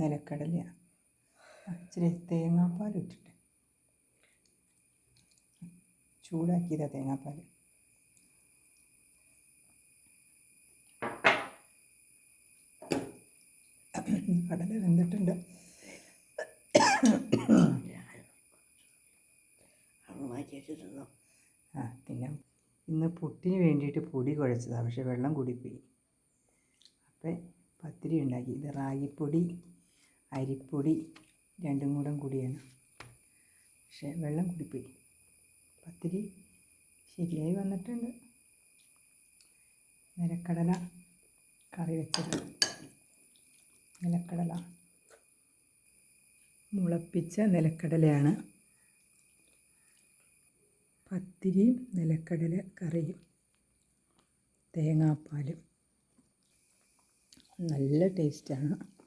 നിലക്കടലയാണ് ഇച്ചിരി തേങ്ങാപ്പാൽ ഇട്ടിട്ട്. ചൂടാക്കിയതാ തേങ്ങാപ്പാൽ കടല വെന്തിട്ടുണ്ട്. ആ പിന്നെ ഇന്ന് പുട്ടിന് വേണ്ടിയിട്ട് പൊടി കുഴച്ചതാണ് പക്ഷെ വെള്ളം കൂടിപ്പോയി. അപ്പം പത്തിരി ഉണ്ടാക്കി. ഇത് റാഗിപ്പൊടി അരിപ്പൊടി രണ്ടും കൂടെ കൂടിയാണ്. പക്ഷെ വെള്ളം കൂടിപ്പോയി. പത്തിരി ശരിയായി വന്നിട്ടുണ്ട്. നിലക്കടല കറി വെച്ചത്. നിലക്കടല. മുളപ്പിച്ച നിലക്കടലയാണ്. പത്തിരിയും നിലക്കടല കറിയും. തേങ്ങാപ്പാലും. നല്ല ടേസ്റ്റാണ്.